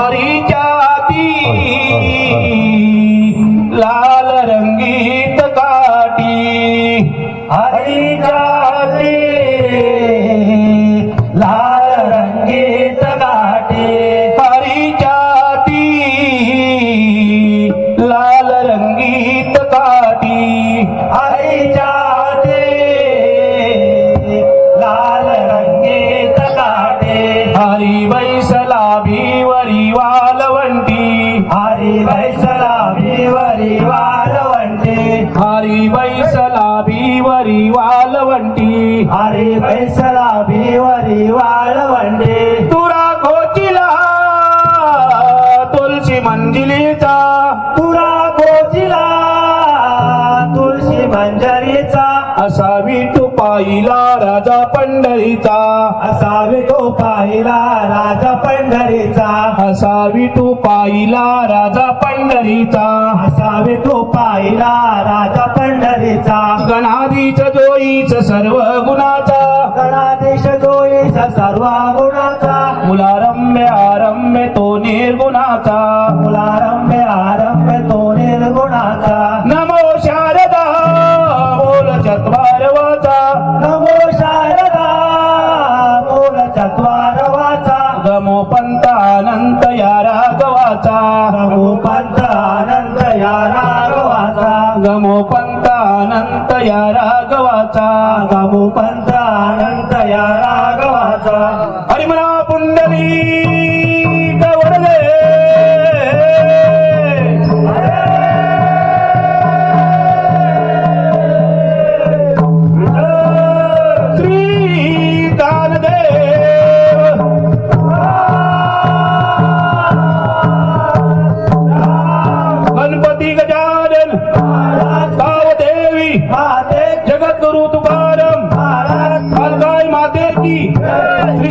મારી જાતી असावी तो पाहिला राजा पंढरीचा. असावी तो पाहिला राजा पंढरीचा. असावे तो पाहिला राजा पंढरीचा. गणाधीश जोईच सर्व गुणाचा. गणाधीश जोईच सर्व गुणाचा. मुलारम्य आरम्य तो निर्गुणाचा. मुलारम्य आरम्य गमो पंत या राघवाचा गमो पंत या राघवाचा. Tri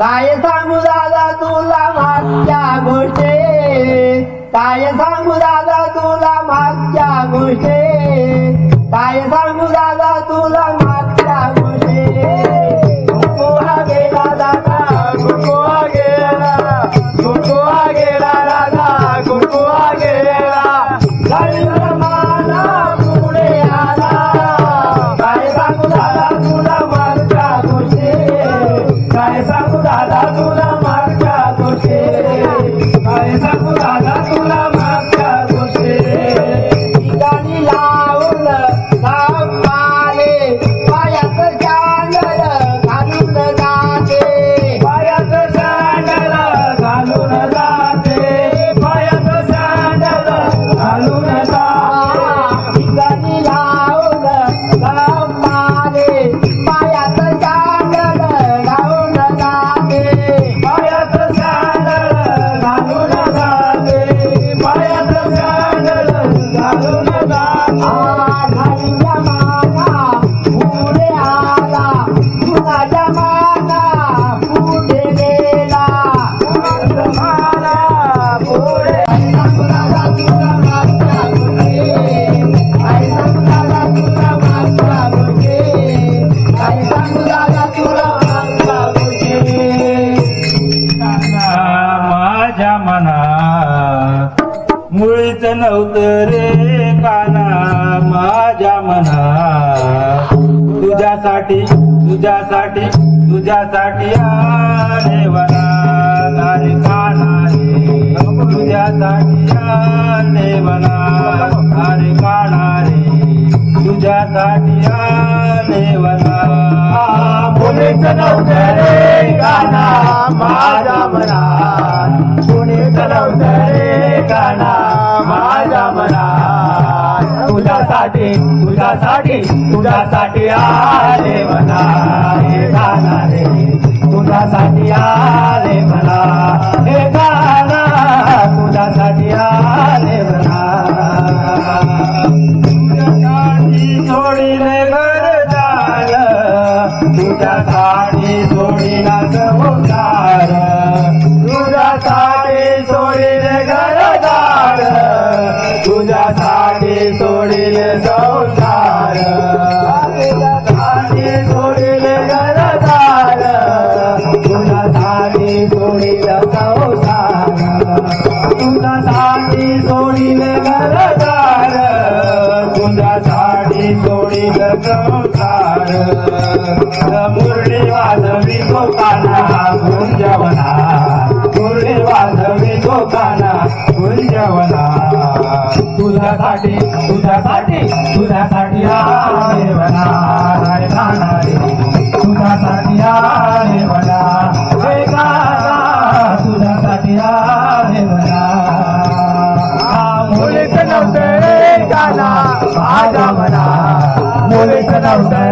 काय सांगू दादा तुला मागच्या गोष्टे? काय सांगू दादा तुला मागच्या गोष्टे? काय सांगू दादा तुला तुझ्यासाठी तुझ्यासाठी तुझ्यासाठी देवना नाही खाणारे तुझ्यासाठी देवना अरे खाणारे तुझ्यासाठी रे गाणा माझा मना पुणे चलवतं रे गाणा. तुझ्यासाठी तुझ्यासाठी तुझ्यासाठी आले मला. हे गाना रे तुझ्यासाठी आले मला. हे गाना तुझ्यासाठी आले मला. समजा झाडी तोडी जगवतार मुरळी वाजवी गोपाना गुंजवना मुरळी वाजवी गोपाना गुंजवना तुझ्यासाठी तुझ्यासाठी तुझ्यासाठी आरे बना तुझ्यासाठी आरे तुझ्यासाठी बना काला माझा मला मोरे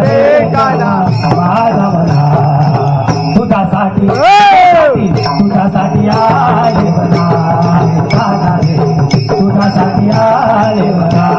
रे काला माझा मला तुझ्यासाठी तुझ्यासाठी आले म्हणा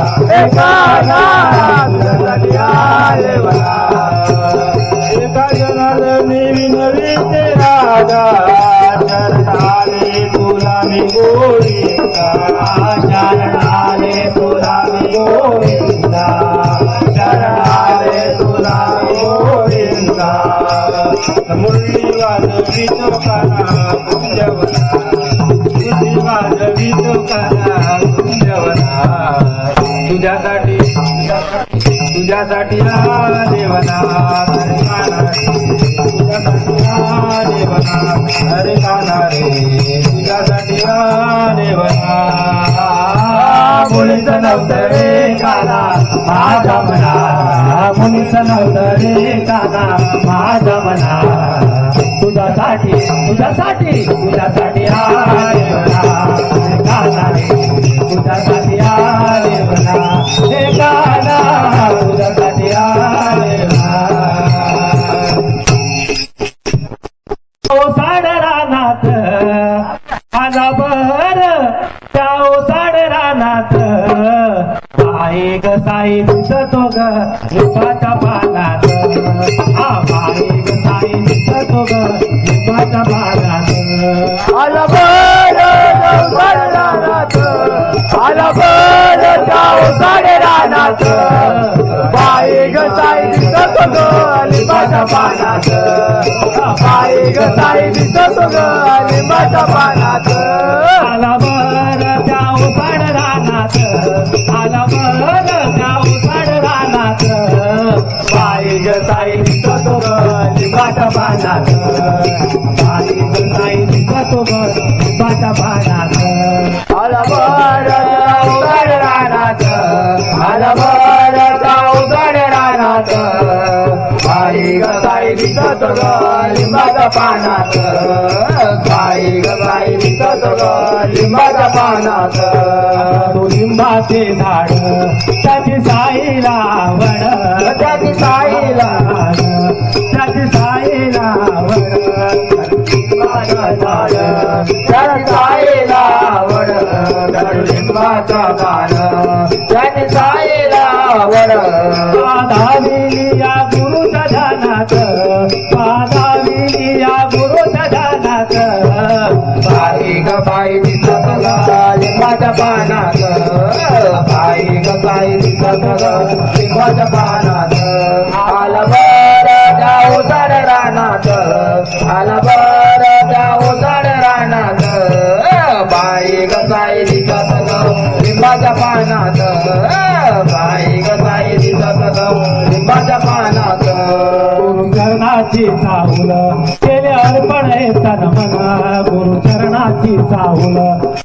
तुझ्यासाठी आले बना तुझ्यासाठी आले बना हे गाना तुझ्यासाठी आले बना एका जनाला नवी ते राजा चरणाले तुला मी गोविंदा शरणाले तुला मी गोविंदा शरणाले तुला मी गोविंदा मुरली वाजवी तो काना गुंजवना मुरली तुझ्यासाठी तुझ्यासाठी हा देवना अरे काना तुझ्यासाठी हा देवना रे. तुझ्यासाठी देवना मुलीच नव्हतं रे काना माझ्या मना मुलीच नव्हतं रे काना माझ्या मना तुझ्यासाठी तुझ्यासाठी तुझ्यासाठी आले म्हणा हे काना रे. तुझ्यासाठी हा साई दिसतो ग लिंबाच्या पानात. हा बाई ग साई दिसतो ग लिंबाच्या पानात. आला बर आला साड रानात बाई ग साई दिसतो ग लिंबाच्या पानात बाई ग साई दिसतो ग लिंबाच्या पानात आला बर त्या उसाड रानात आला बर त्या उसाड रानात बाई ग साई दिसतो ग लिंबाच्या पानात बाई ग साई दिसतो ग लिंबाच्या पानात पानात बाई ग साई दिसत ग लिंबाच्या पानात. तो लिंबाचे झाड त्याची साई लावण. त्याची साई लावण. त्याची साई लावण. लिंबाचं झाड त्याची साई लावण. लिंबाचा पान त्याची साई लावण. या गुरुच्या ध्यानात पादाविली बाई ग बाई दिसत लिंबाच्या पानात बाई ग बाई दिसत ग लिंबाच्या पानात आला बर त्या उजाड रानात आला बर त्या उजाड रानात बाई ग बाई दिसत ग लिंबाच्या पानात बाई ग बाई दिसत लिंबाच्या पानात गुरुचरणाची चाहुल केले अर्पण हे तन मना गुरुचरणाची चाहुल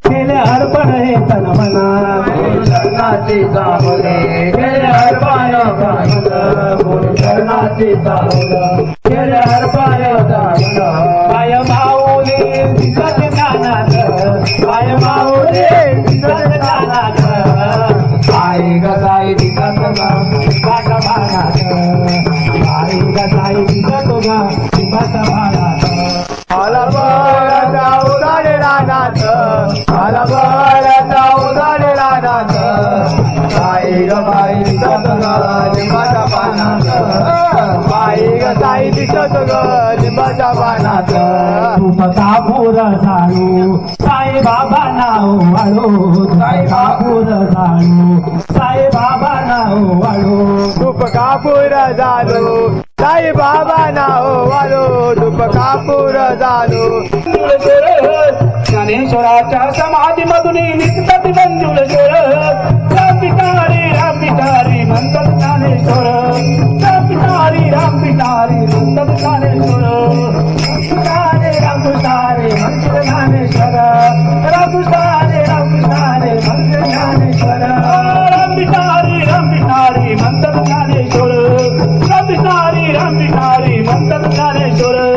केले अर्पण हे तन मना. गुरुचरणाची चाहुल केले अर्पण गुरुचरणाची चाहुल केले अर्पण लिंबाच्या पानात तूप कापूर झाडू साई बाबा नाव वाळू साई बापूर झाडू साई बाबा नाव वाळू तूप कापूर झाडू साई बाबा नाव वाळू तूप कापूर झाडू ज्ञानेश्वराच्या समाधीमधून निघतात मंजूळ पिटारी राम पिटारी म्हणतात ज्ञानेश्वर राम पिटारी राम पिटारी म्हणतात ज्ञानेश्वर तुषारे राम तुषारे म्हणतात ज्ञानेश्वर राम तुषारे राम तुषारे म्हणतात ज्ञानेश्वर राम पिटारी राम राम पिटारी राम पिटारी